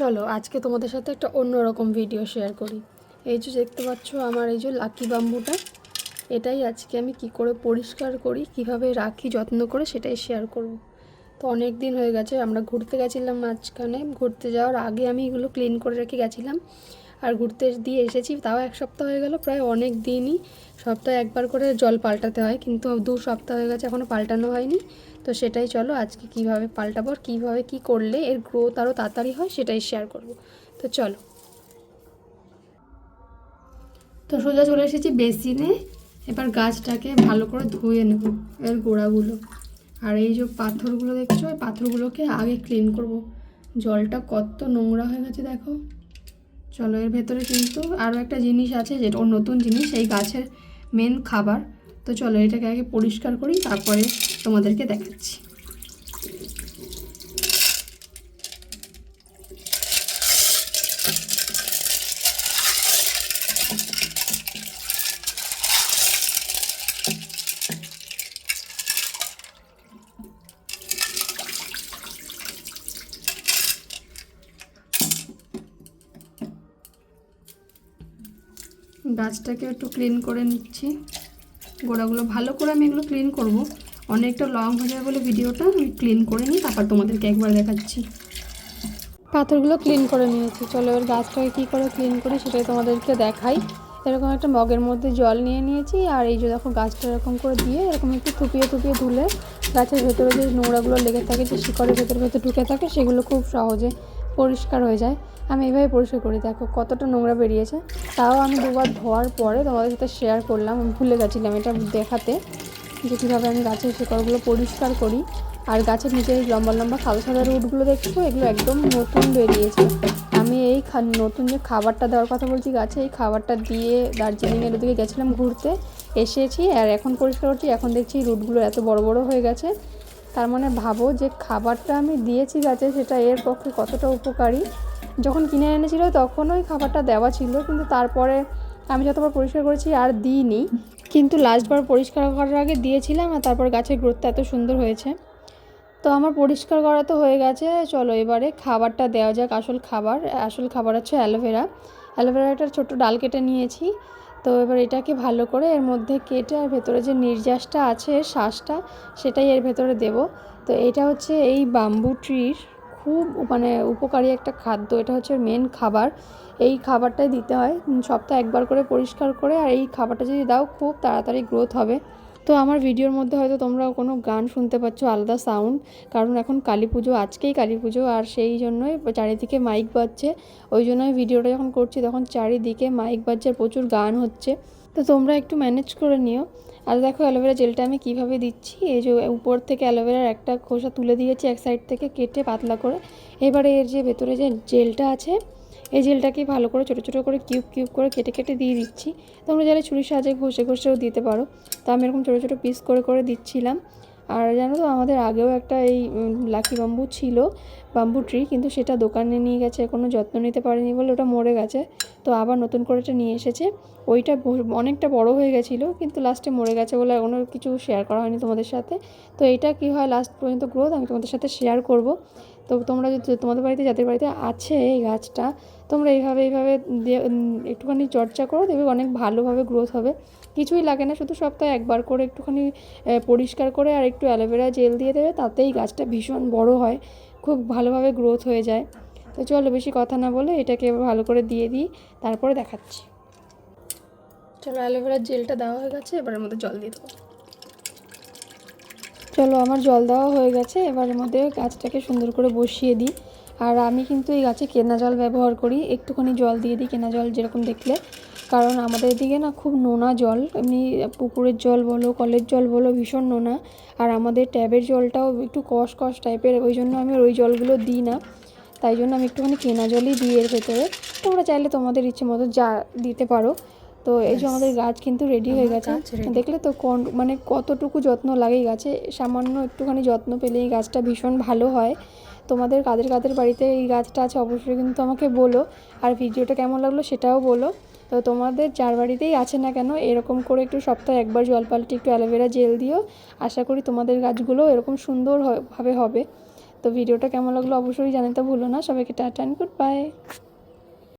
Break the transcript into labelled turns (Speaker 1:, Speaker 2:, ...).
Speaker 1: চলো, আজকে তোমাদের সাথে একটা অন্যরকম ভিডিও শেয়ার করি। এই যে দেখতে পাচ্ছ আমার এই যে লাকি বাম্বুটা এটাই আজকে আমি কি করে পরিষ্কার করি, কীভাবে রাখি, যত্ন করে সেটাই শেয়ার করব। তো অনেক দিন হয়ে গেছে, আমরা ঘুরতে গেছিলাম মাঝখানে, ঘুরতে যাওয়ার আগে আমি এগুলো ক্লিন করে রেখে গেছিলাম। আর ঘুরতে দিয়ে এসেছি, তাও এক সপ্তাহ হয়ে গেল, প্রায় অনেক দিনই। সপ্তাহে একবার করে জল পাল্টাতে হয়, কিন্তু দু সপ্তাহ হয়ে গেছে এখনও পাল্টানো হয়নি। তো সেটাই চলো, আজকে কীভাবে পাল্টাবো আর কীভাবে কী করলে এর গ্রোথ আরও তাড়াতাড়ি হয় সেটাই শেয়ার করব। তো চলো। তো সোজা চলে এসেছি বেসিনে এবার গাছটাকে ভালো করে ধুয়ে নেব, এর গোড়াগুলো। আর এই যে পাথরগুলো দেখছ ওই পাথরগুলোকে আগে ক্লিন করব। জলটা কত নোংরা হয়ে গেছে দেখো। চলো, এর ভেতরে কিন্তু আরও একটা জিনিস আছে যেটা ওর নতুন জিনিস, এই গাছের মেন খাবার। তো চলো, এটাকে আগে পরিষ্কার করি, তারপরে তোমাদেরকে দেখাচ্ছি। গাছটাকে একটু ক্লিন করে নিচ্ছি। গোড়াগুলো ভালো করে আমি এগুলো ক্লিন করব। অনেকটা লং হয়ে যাবে বলে ভিডিওটা আমি ক্লিন করে নিই, তারপর তোমাদেরকে একবার দেখাচ্ছি। পাথরগুলো ক্লিন করে নিয়েছি। চলো এবার গাছটাকে কী করে ক্লিন করি সেটাই তোমাদেরকে দেখাই। এরকম একটা মগের মধ্যে জল নিয়ে নিয়েছি, আর এই যে দেখো গাছটা এরকম করে দিয়ে এরকম একটু থুপিয়ে থুপিয়ে ধুলে গাছের ভেতরে যে নোংরাগুলো লেগে থাকে, যে শিকড়ের ভেতরে ভেতরে ঢুকে থাকে, সেগুলো খুব সহজে পরিষ্কার হয়ে যায়। আমি এইভাবে পরিষ্কার করি। দেখো কতটা নোংরা বেরিয়েছে। তাও আমি দুবার ধোয়ার পরে তোমাদের সাথে শেয়ার করলাম। আমি ভুলে গেছিলাম এটা দেখাতে যে কীভাবে আমি গাছের শিকড়গুলো পরিষ্কার করি। আর গাছের নিচে এই লম্বা লম্বা সাদা সাদা রুটগুলো দেখছ? এগুলো একদম নতুন বেরিয়েছে। আমি এই নতুন যে খাবারটা দেওয়ার কথা বলছি গাছে, এই খাবারটা দিয়ে দার্জিলিংয়ের ওদিকে গেছিলাম ঘুরতে। এসেছি আর এখন পরিষ্কার করছি। এখন দেখছি রুটগুলো এত বড় বড় হয়ে গেছে। তার মানে ভাবো যে খাবারটা আমি দিয়েছি গাছে সেটা এর পক্ষে কতটা উপকারী। যখন কিনে এনেছিল তখন ওই খাবারটা দেওয়া ছিল, কিন্তু তারপরে আমি যতবার পরিষ্কার করেছি আর দিইনি। কিন্তু লাস্টবার পরিষ্কার করার আগে দিয়েছিলাম আর তারপর গাছের গ্রোথটা এত সুন্দর হয়েছে। তো আমার পরিষ্কার করা তো হয়ে গেছে, চলো এবারে খাবারটা দেওয়া যাক, আসল খাবার। আসল খাবার হচ্ছে অ্যালোভেরা অ্যালোভেরাটার ছোট্ট ডাল কেটে নিয়েছি। তো এবার এটাকে ভালো করে এর মধ্যে কেটে আর ভেতরে যে নির্যাসটা আছে, শ্বাসটা, সেটাই এর ভেতরে দেব। তো এটা হচ্ছে এই বাম্বু ট্রির খুব মানে উপকারী একটা খাদ্য। এটা হচ্ছে মেন খাবার। এই খাবারটাই দিতে হয়। সপ্তাহে একবার করে পরিষ্কার করে আর এই খাবারটা যদি দাও, খুব তাড়াতাড়ি গ্রোথ হবে। তো আমার ভিডিওর মধ্যে হয়তো তোমরা কোনো গান শুনতে পাচ্ছ, আলাদা সাউন্ড কারণ এখন কালী পুজো, আজকেই কালী পুজো, আর সেই জন্যই চারিদিকে মাইক বাজছে। ওই জন্যই ভিডিওটা যখন করছি তখন চারিদিকে মাইক বাজছে প্রচুর গান হচ্ছে। তো তোমরা একটু ম্যানেজ করে নিও। আর দেখো অ্যালোভেরা জেলটা আমি কীভাবে দিচ্ছি? এই যে উপর থেকে অ্যালোভেরার একটা খোসা তুলে দিয়েছি এক সাইড থেকে কেটে পাতলা করে। এবারে এর যে ভেতরে যে জেলটা আছে এই জেলটাকে ভালো করে, ছোটো ছোটো করে, কিউব কিউব করে কেটে কেটে দিয়ে দিচ্ছি। তোমরা চাইলে ছুরির সাহায্যে ঘষে, ঘষেও দিতে পারো। তো আমি এরকম ছোটো ছোটো পিস করে করে দিচ্ছিলাম। আর জানো তো, আমাদের আগেও একটা এই লাকি বাম্বু ছিল বাম্বু ট্রি কিন্তু সেটা দোকানে নিয়ে গেছে, কোনো যত্ন নিতে পারেনি বলে ওটা মরে গেছে। তো আবার নতুন করে এটা নিয়ে এসেছে। ওইটা অনেকটা বড় হয়ে গেছিল, কিন্তু লাস্টে মরে গেছে বলে এখনও কিছু শেয়ার করা হয়নি তোমাদের সাথে। তো এটা কী হয় লাস্ট পর্যন্ত গ্রোথ আমি তোমাদের সাথে শেয়ার করব। তো তোমরা যদি তোমাদের বাড়িতে, যাদের বাড়িতে আছে এই গাছটা, তোমরা এইভাবে এইভাবে একটুখানি চর্চা করো, দেখবে অনেক ভালোভাবে গ্রোথ হবে। কিছুই লাগে না, শুধু সপ্তাহে একবার করে একটুখানি পরিষ্কার করে আর একটু অ্যালোভেরা জেল দিয়ে দেবে, তাতেই গাছটা ভীষণ বড় হয়, খুব ভালোভাবে গ্রোথ হয়ে যায়। তো চলো বেশি কথা না বলে এটাকে ভালো করে দিয়ে দিই, তারপরে দেখাচ্ছি। চলো অ্যালোভেরার জেলটা দেওয়া হয়ে গেছে, এবারের মধ্যে জল দিয়ে দেবো। চলো, আমার জল দেওয়া হয়ে গেছে, এবারের মধ্যে গাছটাকে সুন্দর করে বসিয়ে দিই। আর আমি কিন্তু এই গাছে কেনা জল ব্যবহার করি, একটুখানি জল দিয়ে দিই কেনা জল যেরকম দেখলে। কারণ আমাদের এদিকে না খুব নোনা জল, এমনি পুকুরের জল বলো, কলের জল বলো, ভীষণ নোনা। আর আমাদের ট্যাবের জলটাও একটু কষ কষ টাইপের, ওই জন্য আমি ওই জলগুলো দিই না। তাই জন্য আমি একটুখানি কেনা জলই দিই এর ভেতরে। তোমরা চাইলে তোমাদের ইচ্ছে মতো যা দিতে পারো। তো এই যে আমাদের গাছ কিন্তু রেডি হয়ে গেছে। দেখলে তো কোন মানে কতটুকু যত্ন লাগে গাছে? সামান্য একটুখানি যত্ন পেলে এই গাছটা ভীষণ ভালো হয়। তোমাদের কাদের কাদের বাড়িতে এই গাছটা আছে অবশ্যই কিন্তু আমাকে বলো। আর ভিডিওটা কেমন লাগল সেটাও বলো। তো তোমাদের যার বাড়িতেই আছে না কেন এরকম করে একটু সপ্তাহে একবার জল পাল্টে একটু অ্যালোভেরা জেল দিও। আশা করি তোমাদের গাছগুলো এরকম সুন্দরভাবে হবে। তো ভিডিওটা কেমন লাগল অবশ্যই জানাতে ভুলো না। সবাইকে টাটা অ্যান্ড গুড বাই